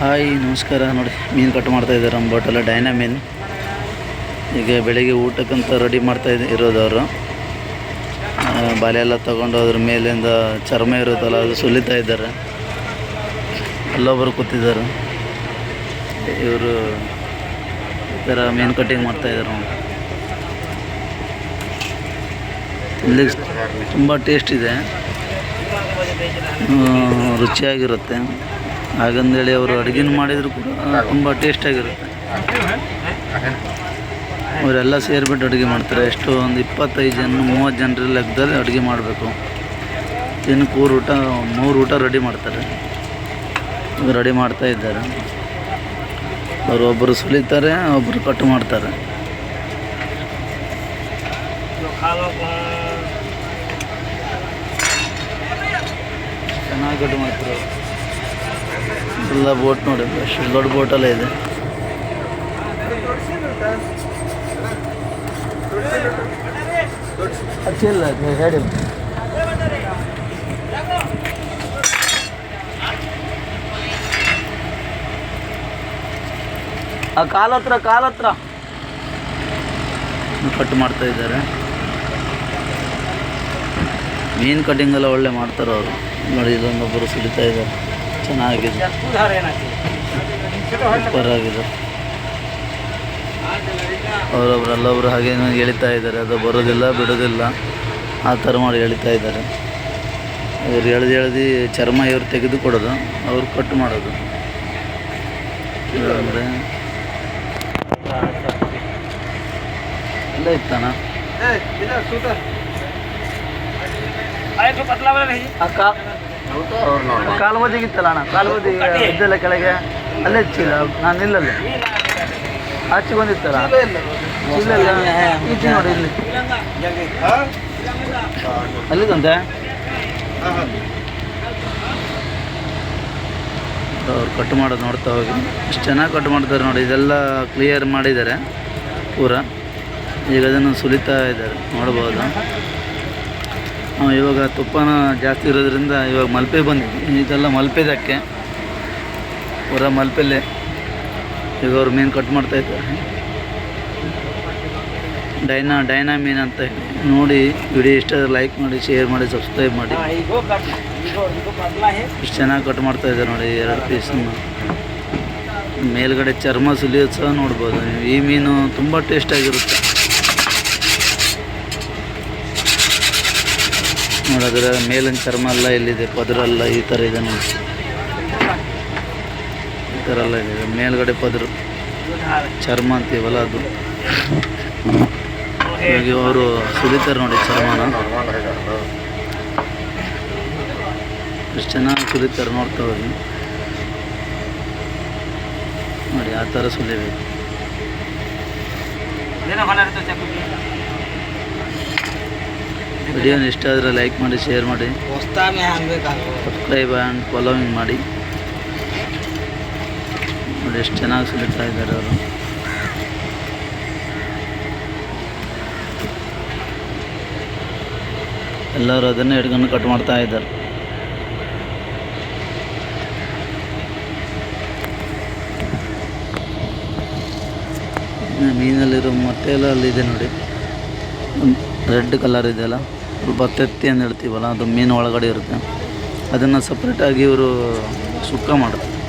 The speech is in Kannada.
ಹಾಯ್, ನಮಸ್ಕಾರ. ನೋಡಿ, ಮೀನು ಕಟ್ ಮಾಡ್ತಾ ಇದ್ದಾರೆ ನಮ್ಮ ಬೋಟಲ್ಲ ಡೈನಾ ಮೀನು ಈಗ ಬೆಳಿಗ್ಗೆ ಊಟಕ್ಕಂತ ರೆಡಿ ಮಾಡ್ತಾ ಇದ್ದ ಇರೋದವರು ಬಲೆಯೆಲ್ಲ ತಗೊಂಡು ಅದ್ರ ಮೇಲಿಂದ ಚರ್ಮ ಇರುತ್ತಲ್ಲ, ಅದು ಸುಲಿತಾ ಇದ್ದಾರೆ. ಅಲ್ಲೊಬ್ಬರು ಕೂತಿದ್ದಾರೆ. ಇವರು ಈ ಥರ ಮೀನು ಕಟ್ಟಿಂಗ್ ಮಾಡ್ತಾ ಇದ್ದಾರೆ ನೋಡಿ. ಇಲ್ಲಿ ತುಂಬ ಟೇಸ್ಟ್ ಇದೆ. ರುಚಿಯಾಗಿರುತ್ತೆ. ಹಾಗಂದೇಳಿ ಅವರು ಅಡುಗೆ ಮಾಡಿದರೂ ಕೂಡ ತುಂಬ ಟೇಸ್ಟಾಗಿರುತ್ತೆ ಅವರೆಲ್ಲ ಸೇರಿಬಿಟ್ಟು ಅಡುಗೆ ಮಾಡ್ತಾರೆ. ಎಷ್ಟು ಒಂದು ಇಪ್ಪತ್ತೈದು ಜನ, ಮೂವತ್ತು ಜನರ ಲೆಕ್ಕದಲ್ಲಿ ಅಡುಗೆ ಮಾಡಬೇಕು. ದಿನಕ್ಕೆ ಮೂರು ಊಟ ಮೂರು ಊಟ ರೆಡಿ ಮಾಡ್ತಾರೆ. ರೆಡಿ ಮಾಡ್ತಾ ಇದ್ದಾರೆ. ಅವರು ಒಬ್ಬರು ಸುಲಿತಾರೆ ಒಬ್ಬರು ಕಟ್ ಮಾಡ್ತಾರೆ. ಚೆನ್ನಾಗಿ ಕಟ್ ಮಾಡ್ತಾರೆ ಎಲ್ಲ ಬೋಟ್ ನೋಡಿ ಎಷ್ಟು ದೊಡ್ಡ ಬೋಟೆಲ್ಲ ಇದೆ. ಹಚ್ಚಿಲ್ಲ ಹೇಳಿ. ಆ ಕಾಲ ಹತ್ರ ಕಾಲ ಹತ್ರ. ಕಟ್ ಮಾಡ್ತಾ ಇದ್ದಾರೆ. ಮೀನ್ ಕಟಿಂಗ್ ಎಲ್ಲ ಒಳ್ಳೆ ಮಾಡ್ತಾರೆ ಅವರು ನೋಡಿ ಇದೊಂದೊಬ್ಬರು ಸಿಡಿತಾ ಇದ್ದಾರೆ. ಚೆನ್ನಾಗಿದೆ. ಸೂಪರ್ ಆಗಿದೆ. ಅವರೊಬ್ರು ಅಲ್ಲೊಬ್ರು ಹಾಗೇನು ಎಳಿತಾ ಇದ್ದಾರೆ. ಅದು ಬರೋದಿಲ್ಲ ಬಿಡೋದಿಲ್ಲ. ಆ ಥರ ಮಾಡಿ ಎಳಿತಾ ಇದ್ದಾರೆ. ಇವ್ರು ಎಳ್ದು ಎಳ್ದು ಚರ್ಮ ಇವ್ರು ತೆಗೆದು ಕೊಡೋದು ಅವ್ರು ಕಟ್ ಮಾಡೋದು. ಅಂದರೆ ಎಲ್ಲ ಇತ್ತಾನ ಅಕ್ಕ. ಕಾಲು ಬದಿಗಿತ್ತಲ್ಲ ಅಣ್ಣ? ಕಾಲು ಬದಿ ಇದ್ದಲ್ಲ ಕೆಳಗೆ ಅಲ್ಲೇ ಹಚ್ಚಿಲ್ಲ. ನಾನು ನಿಲ್ಲಲ್ಲ. ಆಚೆ ಬಂದಿತ್ತಲ್ಲ? ಇಲ್ಲ ಈಚೆ ನೋಡಿ ಇಲ್ಲಿ. ಅಲ್ಲಿದಂತೆ ಅವ್ರು ಕಟ್ ಮಾಡೋದು ನೋಡ್ತಾ ಹೋಗಿ. ಎಷ್ಟು ಚೆನ್ನಾಗಿ ಕಟ್ ಮಾಡ್ತಾರೆ ನೋಡಿ. ಇದೆಲ್ಲ ಕ್ಲಿಯರ್ ಮಾಡಿದ್ದಾರೆ. ಪೂರ. ಈಗ ಅದನ್ನು ಸುಲಿತಾ ಇದ್ದಾರೆ. ನೋಡ್ಬೋದು. ಇವಾಗ ತುಪ್ಪನ ಜಾಸ್ತಿ ಇರೋದ್ರಿಂದ ಇವಾಗ ಮಲ್ಪೆ ಬಂದಿದೆ. ಇದೆಲ್ಲ ಮಲ್ಪೆದಕ್ಕೆ. ಪೂರ ಮಲ್ಪೆಲ್ಲೇ ಈಗ ಅವ್ರು ಮೀನು ಕಟ್ ಮಾಡ್ತಾ ಇದ್ದಾರೆ. ಡೈನಾ ಡೈನಾ ಮೀನು ಅಂತ ನೋಡಿ ವಿಡಿಯೋ ಇಷ್ಟ ಲೈಕ್ ಮಾಡಿ ಶೇರ್ ಮಾಡಿ ಸಬ್ಸ್ಕ್ರೈಬ್ ಮಾಡಿ. ಇಷ್ಟು ಚೆನ್ನಾಗಿ ಕಟ್ ಮಾಡ್ತಾ ಇದ್ದಾರೆ ನೋಡಿ ಎರಡು ಪೀಸನ್ನು ಮೇಲ್ಗಡೆ ಚರ್ಮ ಸುಲಿಯೋದು ಸಹ ನೋಡ್ಬೋದು ಈ ಮೀನು ತುಂಬ ಟೇಸ್ಟಾಗಿರುತ್ತೆ ನೋಡಿದ್ರೆ ಮೇಲಿನ ಚರ್ಮ ಎಲ್ಲ ಎಲ್ಲಿದೆ, ಪದರಲ್ಲ ಈ ಥರ ಇದೆ ನೋಡಿ. ಈ ಥರ ಎಲ್ಲ ಇದೆ. ಮೇಲ್ಗಡೆ ಪದರು. ಚರ್ಮ ಅಂತೀವಲ್ಲ ಅದು. ಹೀಗೆ ಅವರು ಸುಲಿತಾರೆ ನೋಡಿ ಚರ್ಮನ. ಎಷ್ಟು ಚೆನ್ನಾಗಿ ಸುಲಿತಾರೆ ನೋಡ್ತಾ ಹೋಗಿ. ನೋಡಿ, ಆ ಥರ ಸುಲಿಬೇಕು ವಿಡಿಯೋನ ಇಷ್ಟ ಆದರೆ ಲೈಕ್ ಮಾಡಿ ಶೇರ್ ಮಾಡಿ. ಸಬ್ಸ್ಕ್ರೈಬ್ ಆ್ಯಂಡ್ ಫಾಲೋವಿಂಗ್ ಮಾಡಿ. ನೋಡಿ ಎಷ್ಟು ಚೆನ್ನಾಗಿ ಸಿಗುತ್ತಾ ಇದ್ದಾರೆ ಅವರು. ಎಲ್ಲರೂ ಅದನ್ನೇ ಹಿಡ್ಕೊಂಡು ಕಟ್ ಮಾಡ್ತಾ ಇದ್ದಾರೆ. ಮೀನಲ್ಲಿರೋ ಮೊಟ್ಟೆ ಎಲ್ಲ ಅಲ್ಲಿದೆ ನೋಡಿ. ರೆಡ್ ಕಲರ್ ಇದೆಯಲ್ಲ ಸ್ವಲ್ಪ ತೆತ್ತಿ ಅಂತ ಹೇಳ್ತೀವಲ್ಲ ಅದು ಮೀನು ಒಳಗಡೆ ಇರುತ್ತೆ. ಅದನ್ನು ಸಪ್ರೇಟಾಗಿ ಇವರು ಸುಕ್ಕ ಮಾಡ್ತಾರೆ.